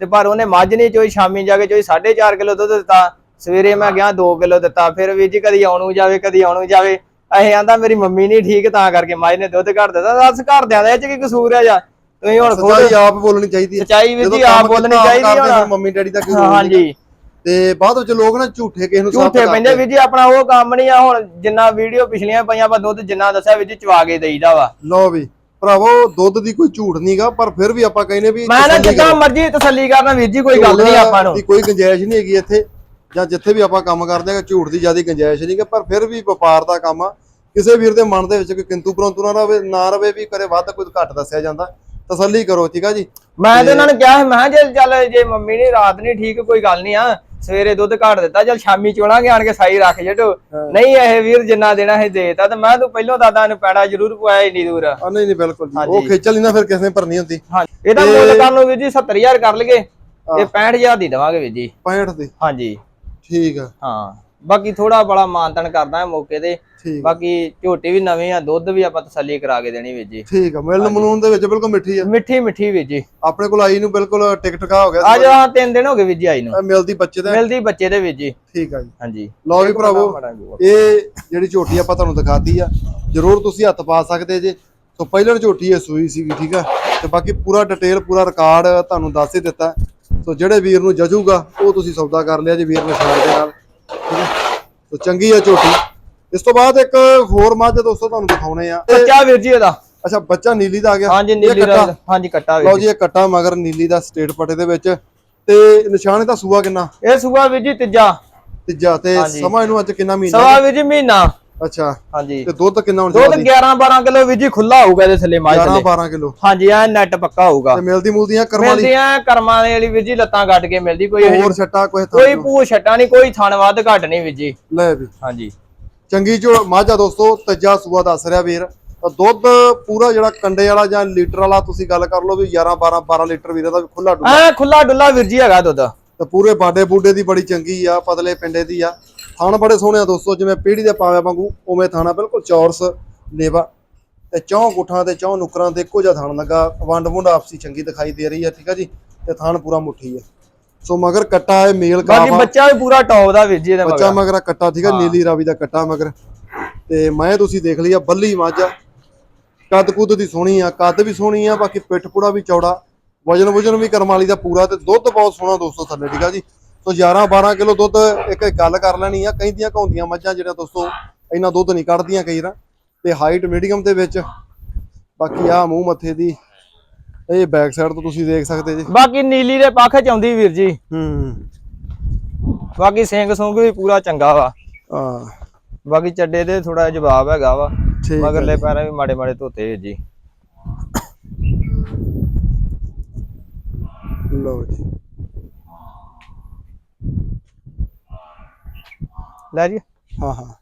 ਤੇ ਪਰ ਉਹਨੇ ਮੱਝ ਨਹੀਂ ਚੋਈ ਸ਼ਾਮੀ ਜਾ ਕੇ ਚੋਈ 4.5 ਕਿਲੋ ਦੁੱਧ ਦਿੱਤਾ। ਸਵੇਰੇ ਮੈਂ ਗਿਆ 2 ਕਿਲੋ ਦਿੱਤਾ। ਫਿਰ ਵੀਰ ਜੀ ਕਦੀ ਆਉਣ ਜਾਵੇ ਕਦੀ ਆਉਣ ਜਾਵੇ। ਇਹ ਆਂਦਾ ਮੇਰੀ ਮੰਮੀ ਨਹੀਂ ਠੀਕ ਤਾਂ ਕਰਕੇ ਮੱਝ ਨੇ ਦੁੱਧ ਘੱਟ ਦਿੱਤਾ। ਦੱਸ ਘਰਦਿਆਂ ਦਾ ਇਹ ਚ ਕੀ ਕਸੂਰ ਆ ਜਾ? ਤੁਸੀਂ ਹੁਣ ਸੱਚਾਈ ਆਪ ਬੋਲਣੀ ਚਾਹੀਦੀ ਹੈ। ਸਚਾਈ ਜਦੋਂ ਜੀ ਆਪ ਬੋਲਣੀ ਚਾਹੀਦੀ ਫਿਰ ਹੁਣ। ਮੰਮੀ ਡੈਡੀ ਦਾ ਕੀ ਹਾਂਜੀ। ਤੇ ਬਾਅਦ ਵਿੱਚ ਲੋਕ ਨਾ ਝੂਠੇ ਕਿਸੇ ਨੂੰ ਝੂਠੇ ਪੈਂਦੇ ਵੀਰ ਜੀ ਆਪਣਾ ਉਹ ਕੰਮ ਨਹੀਂ ਆ ਹੁਣ ਜਿੰਨਾ ਵੀਡੀਓ ਪਿਛਲੀਆਂ ਪਈਆਂ ਆਪਾਂ ਦੁੱਧ ਜਿੰਨਾ ਦੱਸਿਆ ਜੀ ਚਵਾ ਕੇ ਦੇਈਦਾ ਵਾ। ਲਓ ਵੀ ਭਰਾਵੋ ਦੁੱਧ ਦੀ ਕੋਈ ਝੂਠ ਨਹੀਂਗਾ ਪਰ ਫਿਰ ਵੀ ਆਪਾਂ ਕਹਿੰਦੇ ਵੀ ਮੈਂ ਨਾ ਜਿੱਦਾਂ। ਮਰਜ਼ੀ ਤਸੱਲੀ ਕਰਨਾ ਵੀਰ ਜੀ ਕੋਈ ਗੱਲ ਨਹੀਂ ਆਪਾਂ ਨੂੰ। ਕੋਈ ਗੁੰਜਾਇਸ਼ ਨਹੀਂ ਹੈਗੀ ਇੱਥੇ ਜਾਂ ਜਿੱਥੇ ਵੀ ਆਪਾਂ ਕੰਮ ਕਰਦੇ ਹਾਂ ਝੂਠ ਦੀ ਜ਼ਿਆਦਾ ਗੁੰਜਾਇਸ਼ ਨਹੀਂਗਾ ਪਰ ਫਿਰ ਵੀ ਵਪਾਰ ਦਾ ਕੰਮ ਆ। ਕਿਸੇ ਵੀਰ ਦੇ ਮਨ ਦੇ ਵਿੱਚ ਕੋਈ ਕਿੰਤੂ ਪਰੰਤੂ ਨਾ ਰਵੇ ਨਾ ਰਵੇ ਵੀ ਕਰੇ ਵੱਧ ਕੋਈ ਘੱਟ ਦੱਸਿਆ ਜਾਂਦਾ। ਤਸੱਲੀ ਕਰੋ ਠੀਕ ਆ ਜੀ? ਮੈਂ ਤੇ ਉਹਨਾਂ ਨੂੰ ਕਿਹਾ ਸੀ, ਮੈਂ ਕਿਹਾ ਜੇ ਚੱਲ ਜੇ ਮੰਮੀ ਨੇ ਰਾਤ ਨਹੀਂ ਠੀਕ ਕੋਈ ਗੱਲ ਨਹੀਂ ਆ। ਸਵੇਰੇ ਦੁੱਧ ਘਾਟ ਦਿੱਤਾ ਚੱਲ ਸ਼ਾਮੀ ਚੋਲਾਂਗੇ ਆਣ ਕੇ ਸਾਈ ਰੱਖ ਜੱਟੋ। ਨਹੀਂ ਇਹ ਵੀਰ ਜਿੰਨਾ ਦੇਣਾ ਹੈ ਦੇਤਾ ਤੇ ਮੈਂ ਤੂੰ ਪਹਿਲੋਂ ਦਾਦਾ ਨੂੰ ਪੈੜਾ ਜ਼ਰੂਰ ਪਵਾਇਆ ਇੰਨੀ ਦੂਰ। ਆ ਨਹੀਂ ਨਹੀਂ ਬਿਲਕੁਲ ਜੀ। ਉਹ ਹਾਂਜੀ। ਖੇਚਲ ਨਹੀਂ ਨਾ ਫਿਰ ਕਿਸੇ ਨੇ ਭਰਨੀ ਹੁੰਦੀ। ਹਾਂ ਇਹਦਾ ਮੁੱਲ ਕਰਨ ਨੂੰ ਵੀਰ ਜੀ 70000 ਕਰ ਲਈਏ ਤੇ 65000 ਦੀ ਦੇਵਾਂਗੇ ਵੀਰ ਜੀ। 65 ਦੀ। ਹਾਂਜੀ। ਠੀਕ ਆ। ਹਾਂ। ਬਾਕੀ ਥੋੜਾ ਬੜਾ ਮਾਨਤਨ ਕਰਦਾ ਹੈ ਮੌਕੇ ਤੇ। ਬਾਕੀ ਝੋਟੀ ਵੀ ਨਵੀਂ ਆ ਦੁੱਧ ਵੀ ਆਪਾਂ ਤਸੱਲੀ ਕਰਾ ਕੇ ਦੇਣੀ ਵੀਰ ਜੀ। ਠੀਕ ਆ ਮਿਲਣ ਮਨੂਨ ਦੇ ਵਿੱਚ ਬਿਲਕੁਲ ਮਿੱਠੀ ਆ। ਮਿੱਠੀ ਮਿੱਠੀ ਵੀਰ ਜੀ। ਆਪਣੇ ਕੋਲ ਆਈ ਨੂੰ ਬਿਲਕੁਲ ਟਿਕ ਟਕਾ ਹੋ ਗਿਆ। ਅੱਜ ਆ ਤਿੰਨ ਦਿਨ ਹੋ ਗਏ ਵੀਰ ਜੀ ਆਈ ਨੂੰ। ਮਿਲਦੀ ਬੱਚੇ ਦਾ। ਮਿਲਦੀ ਬੱਚੇ ਦੇ ਵੀਰ ਜੀ। ਠੀਕ ਆ ਜੀ। ਹਾਂਜੀ। ਲਓ ਵੀ ਭਰਾਵੋ ਇਹ ਜਿਹੜੀ ਝੋਟੀ ਆਪਾਂ ਤੁਹਾਨੂੰ ਦਿਖਾਤੀ ਆ ਜਰੂਰ ਤੁਸੀਂ ਹੱਥ ਪਾ ਸਕਦੇ ਜੇ। ਸੋ ਪਹਿਲਾਂ ਝੋਟੀ ਇਹ ਸੂਈ ਸੀਗੀ ਠੀਕ ਆ? ਤੇ ਬਾਕੀ ਪੂਰਾ ਡਿਟੇਲ ਪੂਰਾ ਰਿਕਾਰਡ ਤੁਹਾਨੂੰ ਦੱਸ ਹੀ ਦਿੱਤਾ। ਸੋ ਜਿਹੜੇ ਵੀਰ ਨੂੰ ਜਜੂਗਾ ਉਹ ਤੁਸੀਂ ਸੌਦਾ ਕਰ ਲਿਆ ਜੇ ਵੀਰ ਨਿਸ਼ਾਨ ਦੇ ਨਾਲ। ਸੋ ਚੰਗੀ ਆ ਝੋਟੀ। ਇਸ ਤੋਂ ਬਾਅਦ ਇੱਕ ਹੋਰ ਮੱਝ ਦੋਸਤੋ ਤੁਹਾਨੂੰ ਦਿਖਾਉਣੇ ਆ। ਬੱਚਾ ਵੀਰ ਜੀ ਇਹਦਾ। ਅੱਛਾ ਬੱਚਾ ਨੀਲੀ ਦਾ ਆ ਗਿਆ। ਹਾਂਜੀ ਨੀਲੀ। ਦਾ ਹਾਂਜੀ ਕੱਟਾ ਲਓ ਵੀਰ ਜੀ। ਇਹ ਕੱਟਾ ਮਗਰ ਨੀਲੀ ਦਾ ਸਟੇਟ ਪੱਟੇ ਦੇ ਵਿੱਚ। ਤੇ ਨਿਸ਼ਾਨ ਦਾ ਸੂਆ ਕਿੰਨਾ? ਇਹ ਸੂਆ ਵੀਰ ਜੀ ਤੀਜਾ। ਤੀਜਾ ਤੇ। ਸਮਾਂ ਇਹਨੂੰ ਅੱਜ ਕਿੰਨਾ ਮਹੀਨਾ ਸਵਾ ਵੀਰ ਜੀ ਮਹੀਨਾ। ਅੱਛਾ। ਹਾਂਜੀ। ਤੇ ਦੁੱਧ ਕਿੰਨਾ ਹੁਣ ਦੁੱਧ 11 12 ਕਿਲੋ ਵੀਰ ਜੀ ਖੁੱਲਾ ਹੋਊਗਾ ਇਹਦੇ ਥੱਲੇ ਮਾਝ 11 ਥੱਲੇ। 12 ਕਿਲੋ। ਹਾਂਜੀ ਐ ਨੈਟ ਪੱਕਾ ਹੋਊਗਾ। ਤੇ ਮਿਲਦੀ ਮੁਲਦੀਆਂ ਕਰਮ ਵਾਲੀ? ਮਿਲਦੀਆਂ ਕਰਮਾਂ ਦੇ ਵਾਲੀ ਵੀਰ ਜੀ ਲੱਤਾਂ ਕੱਟ ਕੇ ਮਿਲਦੀ ਕੋਈ ਇਹੋ ਜਿਹੀ- ਹੋਰ ਛੱਟਾ ਕੋਈ ਕੋਈ ਥਾਂ ਪੂ ਛੱਟਾ ਨਹੀਂ ਕੋਈ ਥਣ ਵੱਧ ਘੱਟ ਨਹੀਂ ਵੀਰ ਜੀ। ਲੈ ਵੀ। ਹਾਂਜੀ। ਚੰਗੀ ਜੋ ਮਾਝਾ ਦੋਸਤੋ ਤੱਜਾ ਸੂਆ ਦੱਸ ਰਿਹਾ ਵੀਰ। ਦੁੱਧ ਪੂਰਾ ਜਿਹੜਾ ਕੰਡੇ ਵਾਲਾ ਜਾਂ ਲੀਟਰ ਵਾਲਾ ਤੁਸੀਂ ਗੱਲ ਕਰ ਲਓ ਵੀ 11 12 12 ਲੀਟਰ ਵੀਰੇ ਦਾ ਵੀ ਖੁੱਲਾ ਡੁੱਲਾ। ਐ ਖੁੱਲਾ ਡੁੱਲਾ ਵੀਰ ਜੀ ਹੈਗਾ ਦੁੱਧ। ਤੇ ਪੂਰੇ ਬਾਡੇ ਬੂਡੇ ਦੀ ਬੜੀ ਚੰਗੀ ਆ ਪਤਲੇ ਪਿੰਡੇ ਦੀ ਆ। ਥਣ ਬੜੇ ਸੋਹਣੇ ਆ ਦੋਸਤੋ ਜਿਵੇਂ ਪੀੜੀ ਦੇ ਪਾਵਿਆਂ ਵਾਂਗੂ ਉਵੇਂ ਥਾਣਾ ਬਿਲਕੁਲ ਚੌਰਸ ਲੇਵਾ। ਤੇ ਚੌਂ ਗੁੱਠਾਂ ਤੇ ਚੌਂ ਨੁਕਰਾਂ ਤੇ ਇੱਕੋ ਜਿਹਾ ਥਣ ਲੱਗਾ। ਵੰਡ ਵੁੰਡ ਆਪਸੀ ਚੰਗੀ ਦਿਖਾਈ ਦੇ ਰਹੀ ਆ ਠੀਕ ਆ ਜੀ? ਤੇ ਥਣ ਪੂਰਾ ਮੁੱਠੀ ਆ ਸੋ ਮਗਰ ਕੱਟਾ ਹੈ ਮੇਲ ਬਾਕੀ ਕਾਫ ਬੱਚਾ ਵੀ ਪੂਰਾ ਟੌਪ ਦਾ ਵੀਰ ਜੀ ਇਹਦੇ ਬੱਚਾ ਮਗਰ। ਕੱਟਾ ਠੀਕ ਆ? ਨੀਲੀ ਰਾਵੀ ਦਾ ਕੱਟਾ ਮਗਰ। ਤੇ ਮੈਂ ਤੁਸੀਂ ਦੇਖ ਲਈ ਆ ਬੱਲੀ ਮੱਝ। ਕੱਦ ਕੁੱਦ ਦੀ ਸੋਹਣੀ ਆ ਕੱਦ ਵੀ ਸੋਹਣੀ ਆ ਬਾਕੀ ਪਿੱਠ ਪੂੜਾ ਵੀ ਚੌੜਾ। ਵਜਨ ਵਜਨ ਵੀ ਕਰਮ ਵਾਲੀ ਦਾ ਪੂਰਾ ਤੇ ਦੁੱਧ ਬਹੁਤ ਸੋਹਣਾ ਦੋਸਤੋ ਥੱਲੇ ਠੀਕ ਆ ਜੀ? ਸੋ 11 12 ਕਿਲੋ ਦੁੱਧ ਇੱਕ ਗੱਲ ਕਰ ਲੈਣੀ ਆ। ਕਹਿੰਦੀਆਂ ਕੌਂਦੀਆਂ ਮੱਝਾਂ ਜਿਹੜੀਆਂ ਦੋਸਤੋ ਇੰਨਾ ਦੁੱਧ ਨਹੀਂ ਕੱਢਦੀਆਂ ਕਈ ਰਾਂ ਤੇ ਹਾਈਟ ਮੀਡੀਅਮ ਦੇ ਵਿੱਚ ਬਾਕੀ ਆ ਮੂੰਹ ਮੱਥੇ ਦੀ ਇਹ ਬੈਕ ਸਾਈਡ ਤੋਂ ਤੁਸੀਂ ਦੇਖ ਸਕਦੇ ਜੀ। ਬਾਕੀ ਨੀਲੀ ਦੇ ਪੱਖ ਚ ਆਉਂਦੀ ਵੀਰ ਜੀ। ਹੂੰ। ਬਾਕੀ ਸਿੰਘ ਸੁੰਗ ਵੀ ਪੂਰਾ ਚੰਗਾ ਵਾ। ਆ ਬਾਕੀ ਚੱਡੇ ਦੇ ਥੋੜਾ ਜਵਾਬ ਹੈਗਾ ਵਾ। ਮਗਰਲੇ ਪੈਰਾਂ ਵੀ ਮਾੜੇ ਮਾੜੇ ਧੋਤੇ ਜੀ। ਲਓ ਜੀ। ਲੈ ਜੀ। ਹਾਂ ਹਾਂ।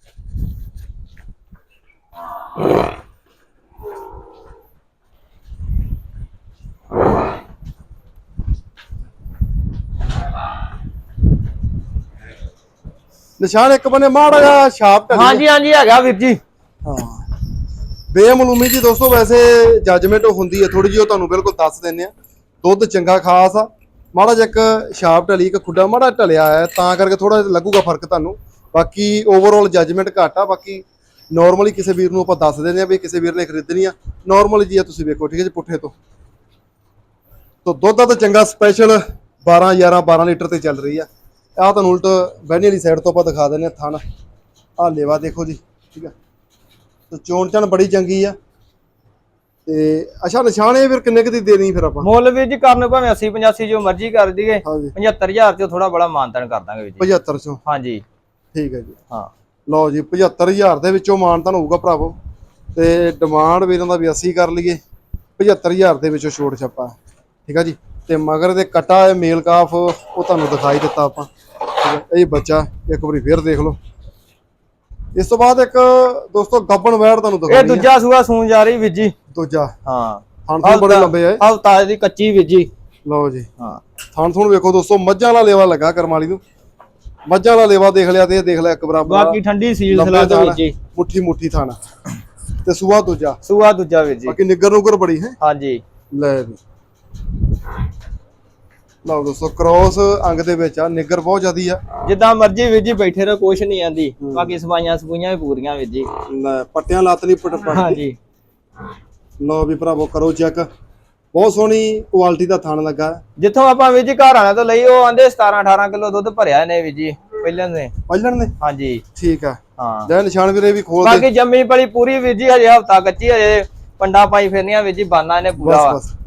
ਨਿਸ਼ਾਨ ਇੱਕ ਬੰਨੇ ਮਾੜਾ ਜਿਹਾ ਛਾਪ ਢਲੀ ਹਾਂਜੀ ਹਾਂਜੀ ਹੈਗਾ ਵੀਰ ਜੀ। ਹਾਂ। ਬੇਮਲੂਮੀ ਜੀ ਦੋਸਤੋ ਵੈਸੇ ਜੱਜਮੈਂਟ ਹੁੰਦੀ ਹੈ ਥੋੜੀ ਜਿਹੀ ਉਹ ਤੁਹਾਨੂੰ ਬਿਲਕੁਲ ਦੱਸ ਦਿੰਨੇ ਆ ਦੁੱਧ ਚੰਗਾ ਖਾਸ ਆ। ਮਾੜਾ ਜਿਹਾ ਇੱਕ ਛਾਪ ਢਲੀ ਇੱਕ ਖੁੱਡਾ ਮਾੜਾ ਢਲਿਆ ਹੈ ਤਾਂ ਕਰਕੇ ਥੋੜਾ ਲੱਗੂਗਾ ਫ਼ਰਕ ਤੁਹਾਨੂੰ। ਬਾਕੀ ਓਵਰਆਲ ਜੱਜਮੈਂਟ ਘੱਟ ਆ ਬਾਕੀ ਨਾਰਮਲੀ ਕਿਸੇ ਵੀਰ ਨੂੰ ਆਪਾਂ ਦੱਸ ਦਿੰਦੇ ਆ ਵੀ ਕਿਸੇ ਵੀਰ ਨੇ ਖਰੀਦਣੀ ਆ। ਨਾਰਮਲੀ ਜੀ ਆ ਤੁਸੀਂ ਵੇਖੋ ਠੀਕ ਹੈ ਜੀ ਪੁੱਠੇ ਤੋਂ। ਤੋ ਦੁੱਧ ਦਾ ਤਾਂ ਚੰਗਾ ਸਪੈਸ਼ਲ 12 11 12 ਲੀਟਰ ਤੇ ਚੱਲ ਰਹੀ ਆ। ਆਹ ਤੁਹਾਨੂੰ ਉਲਟ ਬਹਿਣੀ ਵਾਲੀ ਸਾਈਡ ਤੋਂ ਆਪਾਂ ਦਿਖਾ ਦਿੰਦੇ ਆ ਥਣ। ਆਹ ਲੇਵਾ ਦੇਖੋ ਜੀ ਠੀਕ ਆ। ਤੇ ਚੋਣ ਚਣ ਬੜੀ ਚੰਗੀ ਆ। ਤੇ ਅੱਛਾ ਨਿਸ਼ਾਨ ਫਿਰ ਕਿੰਨੇ ਕੁ ਦੀ ਦੇਣੀ ਫਿਰ ਆਪਾਂ? ਮੁੱਲ ਵੀਰ ਜੀ ਕਰਨ ਭਾਵੇਂ 80 85 ਜੋ ਮਰਜ਼ੀ ਕਰ ਦਈਏ। ਹਾਂਜੀ। 75000 ਚ ਥੋੜਾ ਬੜਾ ਮਾਨਤਨ ਕਰ ਦਾਂਗੇ ਵੀਰ ਜੀ। 75 ਚੋਂ। ਹਾਂਜੀ। ਠੀਕ ਹੈ ਜੀ। ਹਾਂ। ਲਓ ਜੀ 75000 ਦੇ ਵਿੱਚੋਂ ਮਾਨਤਨ ਹੋਊਗਾ ਭਰਾਵੋ। ਤੇ ਡਿਮਾਂਡ ਵੀਰਾਂ ਦਾ ਵੀ 80 ਕਰ ਲਈਏ। 75000 ਦੇ ਵਿੱਚੋਂ ਛੋਟ ਛੱਪਾ। ਠੀਕ ਆ ਜੀ। ਤੇ ਮਗਰ ਦੇ ਕਟਾ ਹੈ ਮੇਲ ਕਾਫ ਉਹ ਤੁਹਾਨੂੰ ਦਿਖਾਈ ਦਿੱਤਾ ਆਪਾਂ। ਹੈ ਇਹ ਬੱਚਾ ਇੱਕ ਵਾਰੀ ਫੇਰ ਦੇਖ ਲਓ। ਇਸ ਤੋਂ ਬਾਅਦ ਇੱਕ ਦੋਸਤੋ ਗੱਬਣ ਵੈੜ ਤੁਹਾਨੂੰ ਇਹ ਦਿਖਾਉਣੀ ਹੈ ਦੂਜਾ ਸੂਆ ਸੂਣ ਜਾ ਰਹੀ ਵੀਰ ਜੀ। ਦੂਜਾ। ਹਾਂ। ਥਣ ਥਣ ਬੜੇ ਲੰਬੇ ਆ ਇਹ। ਹਫਤਾ ਦੀ ਕੱਚੀ ਵੀਰ ਜੀ। ਲਓ ਜੀ। ਹਾਂ। ਥਣ ਥਣ ਵੇਖੋ ਦੋਸਤੋ ਮੱਝਾਂ ਵਾਲਾ ਲੇਵਾ ਲੱਗਾ ਕਰਮਾਲੀ ਨੂੰ। ਮੱਝਾਂ ਵਾਲਾ ਲੇਵਾ ਦੇਖ ਲਿਆ ਤੇ ਇਹ ਦੇਖ ਲਿਆ ਇੱਕ ਬਰਾਬਰ ਬਾਕੀ ਠੰਡੀ ਸੀਲ ਲੰਬੇ ਸਲਾ ਦੇ ਜੀ। ਮੁੱਠੀ ਮੁੱਠੀ ਥਣ। ਤੇ ਸੂਆ ਦੂਜਾ। ਸੂਆ ਦੂਜਾ ਵੀਰ ਜੀ। ਬਾਕੀ ਨਿੱਗਰ ਨੁਗਰ ਬੜੀ ਹੈ। ਹਾਂਜੀ। ਲੈ ਵੀ। ਲਓ ਦੋਸਤੋ ਕ੍ਰੋਸ ਅੰਗ ਦੇ ਵਿੱਚ ਆ। ਨਿੱਗਰ ਬਹੁਤ ਜ਼ਿਆਦੀ ਆ। ਜਿੱਦਾਂ ਮਰਜ਼ੀ ਵੀਰ ਜੀ ਬੈਠੇ ਰਹੋ ਕੁਛ ਨਹੀਂ ਆਂਦੀ। ਬਾਕੀ ਸਫਾਈਆਂ ਸਫੂਈਆਂ ਵੀ ਪੂਰੀਆਂ ਵੀਰ ਜੀ। ਲੈ ਪੱਟਿਆਂ ਲੱਤ ਨਹੀਂ ਪਟ ਪਟ ਹਾਂਜੀ। ਲਓ ਵੀ ਭਰਾਵੋ ਕਰੋ ਚੈੱਕ ਬਹੁਤ ਸੋਹਣੀ ਕੁਆਲਿਟੀ ਦਾ ਥਣ ਲੱਗਾ। ਜਿੱਥੋਂ ਆਪਾਂ ਜੀ ਘਰ ਆਣਾ ਤੋਂ ਲਈ ਉਹ ਆਂਦੇ 17 18 ਕਿਲੋ ਦੁੱਧ ਭਰਿਆ ਨੇ ਵੀਰ ਜੀ ਪਹਿਲਾਂ ਨੇ। ਪਹਿਲਣ ਨੇ? ਹਾਂਜੀ। ਠੀਕ ਆ। ਹਾਂ। ਲੈ ਨਿਸ਼ਾਨ ਵੀਰੇ ਵੀ ਖੋਲ ਦੇ। ਬਾਕੀ ਜੰਮੀ ਪਲੀ ਪੂਰੀ ਵੀਰ ਜੀ ਹਜੇ ਹਫਤਾ ਕੱਚੀ ਹਜੇ ਪੰਡਾ ਪਾਈ ਫਿਰਨੀਆਂ ਵੀਰ ਜੀ ਬਾਨਾ ਇਹਨੇ ਪੂਰਾ ਵਾ। ਬਸ। ਬਸ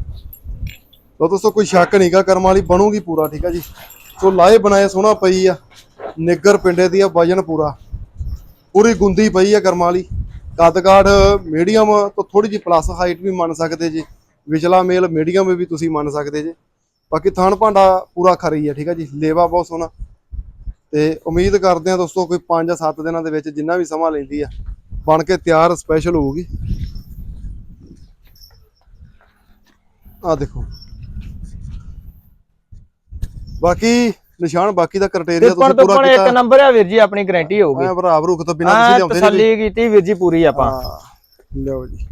ਲਓ ਦੋਸਤੋ ਕੋਈ ਸ਼ੱਕ ਨਹੀਂਗਾ ਕਰਮ ਵਾਲੀ ਬਣੂਗੀ ਪੂਰਾ ਠੀਕ ਆ ਜੀ। ਸੋ ਲਾਏ ਬਣਾਏ ਸੋਹਣਾ ਪਈ ਆ ਨਿੱਗਰ ਪਿੰਡੇ ਦੀ ਆ ਵਜਨ ਪੂਰਾ। ਪੂਰੀ ਗੁੰਦੀ ਪਈ ਆ ਕਰਮ ਵਾਲੀ। ਕੱਦਕਾਠ ਮੀਡੀਅਮ ਤੋਂ ਥੋੜੀ ਜਿਹੀ ਪਲੱਸ ਹਾਈਟ ਵੀ ਮੰਨ ਸਕਦੇ ਜੀ। ਵਿਚਲਾ ਮੇਲ ਮੀਡੀਅਮ ਵੀ ਤੁਸੀਂ ਮੰਨ ਸਕਦੇ ਜੀ। ਬਾਕੀ ਥਣ ਭਾਂਡਾ ਪੂਰਾ ਖਰੀ ਆ ਠੀਕ ਆ ਜੀ। ਲੇਵਾ ਬਹੁਤ ਸੋਹਣਾ। ਤੇ ਉਮੀਦ ਕਰਦੇ ਆ ਦੋਸਤੋ ਕੋਈ 5 ਜਾਂ 7 ਦਿਨਾਂ ਦੇ ਵਿੱਚ ਜਿੰਨਾ ਵੀ ਸਮਾਂ ਲੈਂਦੀ ਆ ਬਣ ਕੇ ਤਿਆਰ ਸਪੈਸ਼ਲ ਹੋਊਗੀ। ਆ ਦੇਖੋ। ਬਾਕੀ ਨਿਸ਼ਾਨ ਬਾਕੀ ਦਾ ਕ੍ਰਾਈਟੇਰੀਆ ਤੁਸੀਂ ਪੂਰਾ ਟੁੱਪਣ ਇੱਕ ਕੀਤਾ। ਨੰਬਰ ਆ ਵੀਰ ਜੀ ਆਪਣੀ ਗਾਰੰਟੀ ਹੋਊਗੀ। ਭਰਾ ਭਰੂਖ ਤੋਂ ਬਿਨਾਂ ਤੁਸੀਂ ਹਾਂ ਲਿਆਉਂਦੇ ਨਹੀਂ ਤਸੱਲੀ ਕੀਤੀ ਵੀਰ ਜੀ ਪੂਰੀ ਆਪਾਂ। ਹਾਂ ਲਿਓ ਜੀ।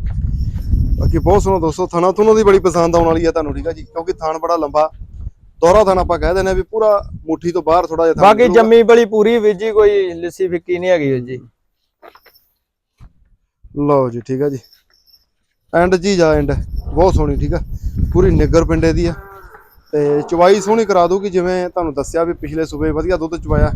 ਬਾਕੀ ਬਹੁਤ ਸੋਹਣਾ ਦੋਸਤੋ ਥਣਾ ਤੁਹਾਨੂੰ ਦੀ ਬੜੀ ਪਸੰਦ ਆਉਣ ਵਾਲੀ ਹੈ ਤੁਹਾਨੂੰ ਠੀਕ ਆ ਜੀ? ਕਿਉਂਕਿ ਥਾਨ ਬੜਾ ਲੰਬਾ ਦੋਹਰਾ ਥਣ ਆਪਾਂ ਕਹਿ ਦਿੰਦੇ ਆ ਵੀ ਪੂਰਾ ਮੁੱਠੀ ਤੋਂ ਬਾਹਰ ਥੋੜਾ ਜਿਹਾ ਥਣ ਬਾਕੀ। ਜੰਮੀ ਬਲੀ ਪੂਰੀ ਵੀਰ ਜੀ ਕੋਈ ਲਿੱਸੀ ਫਿੱਕੀ ਨਹੀਂ ਹੈਗੀ ਵੀਰ ਜੀ। ਲਓ ਜੀ ਠੀਕ ਆ ਜੀ। ਐਂਡ ਜੀ ਜਾ ਐਂਡ ਬਹੁਤ ਸੋਹਣੀ ਠੀਕ ਆ। ਪੂਰੀ ਨਿੱਗਰ ਪਿੰਡੇ ਦੀ ਆ। ਤੇ ਚਵਾਈ ਸੋਹਣੀ ਕਰਾ ਦੂਗੀ ਜਿਵੇਂ ਤੁਹਾਨੂੰ ਦੱਸਿਆ ਵੀ ਪਿਛਲੇ ਸੂਬੇ ਵਧੀਆ ਦੁੱਧ ਚਵਾਇਆ।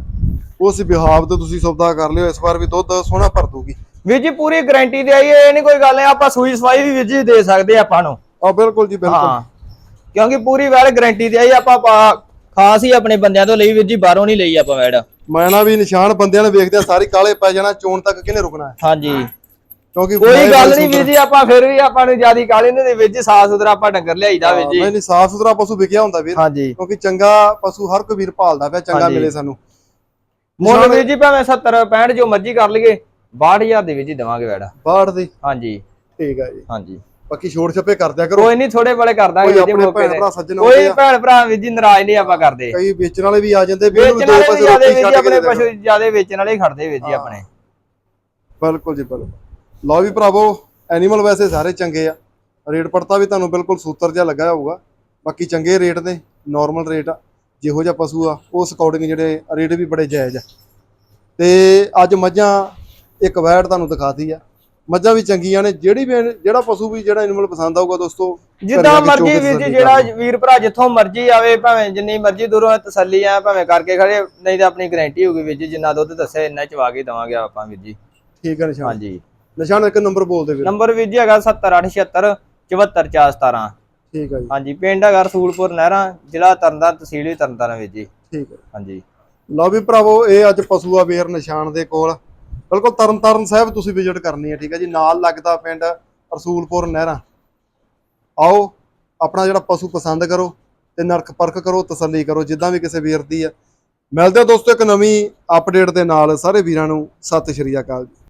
ਉਸ ਬਿਹਾਵ ਤੇ ਤੁਸੀਂ ਸੌਦਾ ਕਰ ਲਿਓ ਇਸ ਵਾਰ ਵੀ ਦੁੱਧ ਸੋਹਣਾ ਭਰ ਦੂਗੀ ਵੀਰ ਜੀ ਪੂਰੀ ਗਾਰੰਟੀ ਦੇ ਆਈ ਇਹ ਨਹੀਂ ਕੋਈ ਗੱਲ ਨਹੀਂ ਆਪਾਂ ਸੂਈ ਸਵਾਈ ਵੀ ਵੀਰ ਜੀ ਦੇ ਸਕਦੇ ਆਪਾਂ ਨੂੰ। ਆ ਬਿਲਕੁਲ ਜੀ ਬਿਲਕੁਲ। ਹਾਂ ਕਿਉਂਕਿ ਪੂਰੀ ਵੈਲ ਗਾਰੰਟੀ ਦੇ ਆਈ ਆਪਾਂ ਪਾ- ਖਾਸ ਹੀ ਆਪਣੇ ਬੰਦਿਆਂ ਤੋਂ ਲਈ ਵੀਰ ਜੀ ਬਾਹਰੋਂ ਨਹੀਂ ਲਈ ਆਪਾਂ ਵੈੜ ਮੈਂ ਨਾ ਵੀ ਨਿਸ਼ਾਨ ਬੰਦਿਆਂ ਨੇ ਵੇਖਦੇ ਆ ਸਾਰੀ ਕਾਲੇ ਪੈ ਜਾਣਾ ਚੋਣ ਤੱਕ ਕਿਹਨੇ ਰੁਕਣਾ ਹੈ? ਹਾਂਜੀ। ਕਿਉਂਕਿ ਕੋਈ ਗੱਲ ਨਹੀਂ ਵੀਰ ਜੀ ਆਪਾਂ ਫਿਰ ਵੀ ਆਪਾਂ ਨੂੰ ਜਿਆਦੀ ਕਾਲੀ ਨਹੀਂ ਵੀਰ ਜੀ ਸਾਫ਼ ਸੁਥਰਾ ਆਪਾਂ ਡੰਗਰ ਲਿਆਈਦਾ ਵੀਰ ਜੀ। ਨਹੀਂ ਨਹੀਂ ਸਾਫ਼ ਸੁਥਰਾ ਪਸ਼ੂ ਵਿਕਿਆ ਹੁੰਦਾ ਵੀਰ। ਹਾਂਜੀ। ਕਿਉਂਕਿ ਚੰਗਾ ਪਸ਼ੂ ਹਰ ਕੋਈ ਵੀਰ ਭਾਲਦਾ ਪਿਆ ਚੰਗਾ ਹਾਂਜੀ। ਮਿਲੇ ਸਾਨੂੰ। ਮੁੱਲ ਵੀਰ ਜੀ ਭਾਵੇਂ 70 65 ਜੋ ਮਰਜ਼ੀ ਕਰ ਲਈਏ 62000 ਦੇ ਵਿੱਚ ਹੀ ਦੇਵਾਂਗੇ ਵੈੜਾ ਬਾੜ ਦੇ? ਹਾਂਜੀ। ਠੀਕ ਆ ਜੀ। ਹਾਂਜੀ। ਬਾਕੀ ਛੋੜ ਛੱਪੇ ਕਰ ਦਿਆ ਕਰੋ। ਕੋਈ ਨਹੀਂ ਥੋੜੇ ਬੜੇ ਕਰ ਦਾਂਗੇ ਜੀ ਮੌਕੇ ਤੇ। ਕੋਈ ਭੈਣ ਭਰਾ ਵੀਰ ਜੀ ਨਾਰਾਜ਼ ਨਹੀਂ ਆਪਾਂ ਕਰਦੇ। ਕਈ ਵੇਚਣ ਵਾਲੇ ਵੀ ਆ ਜਾਂਦੇ ਵੀ ਦੋ ਵੀ ਪੈਸੇ ਆਪਣੇ ਪਸ਼ੂ ਜਿਆਦੇ ਵੇਚਣ ਵਾਲੇ ਖੜਦੇ ਜੀ ਹਾਂ। ਆਪਣੇ। ਬਿਲਕੁਲ ਜੀ ਬਿਲਕੁਲ। ਲਓ ਵੀ ਭਰਾਵੋ ਐਨੀਮਲ ਵੈਸੇ ਸਾਰੇ ਚੰਗੇ ਆ। ਰੇਟ ਪੜਤਾ ਵੀ ਤੁਹਾਨੂੰ ਬਿਲਕੁਲ ਸੂਤਰ ਜਿਹਾ ਲੱਗਾ ਹੋਊਗਾ। ਬਾਕੀ ਚੰਗੇ ਰੇਟ ਨੇ ਨਾਰਮਲ ਰੇਟ ਆ। ਜਿਹੋ ਜਿਹਾ ਪਸ਼ੂ ਆ ਉਸ ਅਕੋਰਡਿੰਗ ਜਿਹੜੇ ਰੇਟ ਵੀ ਬੜੇ ਜਾਇਜ਼ ਆ। ਤੇ ਅੱਜ ਮੱਝਾਂ ਇੱਕ ਵੈੜ ਤੁਹਾਨੂੰ ਦਿਖਾਤੀ ਆ। ਮੱਝਾਂ ਵੀ ਚੰਗੀਆਂ ਨੇ ਜਿਹੜੀ ਵੀ ਜਿਹੜਾ ਪਸ਼ੂ ਵੀ ਜਿਹੜਾ ਐਨੀਮਲ ਪਸੰਦ ਆਊਗਾ ਦੋਸਤੋ ਜਿੱਦਾਂ ਮਰਜ਼ੀ ਵੀਰ ਜੀ ਜਿਹੜਾ ਵੀਰ ਭਰਾ ਜਿੱਥੋਂ ਮਰਜ਼ੀ ਆਵੇ ਭਾਵੇਂ ਜਿੰਨੀ ਮਰਜ਼ੀ ਦੂਰੋਂ ਤਸੱਲੀ ਆ ਭਾਵੇਂ ਕਰਕੇ ਖੜੇ ਨਹੀਂ ਤਾਂ ਆਪਣੀ ਗਾਰੰਟੀ ਹੋਊਗੀ ਵੀਰ ਜੀ ਜਿੰਨਾ ਦੁੱਧ ਦੱਸਿਆ ਇੰਨਾ ਚਵਾ ਕੇ ਦਵਾਂਗੇ ਆਪਾਂ ਵੀਰ ਜੀ। ਠੀਕ ਹੈ ਨਿਸ਼ਾਨ। ਹਾਂਜੀ। ਨਿਸ਼ਾਨ ਇੱਕ ਨੰਬਰ ਬੋਲ ਦੇ ਵੀਰ। ਨੰਬਰ ਵੀਰ ਜੀ ਹੈਗਾ 70876 74417 ਠੀਕ ਹੈ ਜੀ। ਹਾਂਜੀ ਪਿੰਡ ਹੈਗਾ ਰਸੂਲਪੁਰ ਨਹਿਰਾ ਜ਼ਿਲ੍ਹਾ ਤਰਨਤਾਰਨ ਤਹਿਸੀਲ ਤਰਨਤਾਰਨ ਵੀਰ ਜੀ। ਠੀਕ ਹੈ ਹਾਂਜੀ। ਲਓ ਵੀ ਭਰਾਵੋ ਇਹ ਅੱਜ ਪਸ਼ੂ ਆ ਵੇਰ ਨਿਸ਼ਾਨ ਦੇ ਕੋਲ। ਬਿਲਕੁਲ ਤਰਨਤਾਰਨ ਸਾਹਿਬ ਤੁਸੀਂ ਵਿਜ਼ਿਟ ਕਰਨੀ ਹੈ, ਠੀਕ ਹੈ ਜੀ। ਨਾਲ ਲੱਗਦਾ ਪਿੰਡ ਰਸੂਲਪੁਰ ਨਹਿਰਾ। ਆਓ, ਆਪਣਾ ਜਿਹੜਾ ਪਸ਼ੂ ਪਸੰਦ ਕਰੋ ਤੇ ਨਰਕ ਪਰਖ ਕਰੋ, ਤਸੱਲੀ ਕਰੋ, ਜਿੱਦਾਂ ਵੀ ਕਿਸੇ ਵੀਰ ਦੀ ਆ ਮਿਲਦੇ ਆ ਦੋਸਤੋ ਇੱਕ ਨਵੀਂ ਅਪਡੇਟ ਦੇ ਨਾਲ। ਸਾਰੇ ਵੀਰਾਂ ਨੂੰ ਸਤਿ ਸ਼੍ਰੀ ਅਕਾਲ ਜੀ।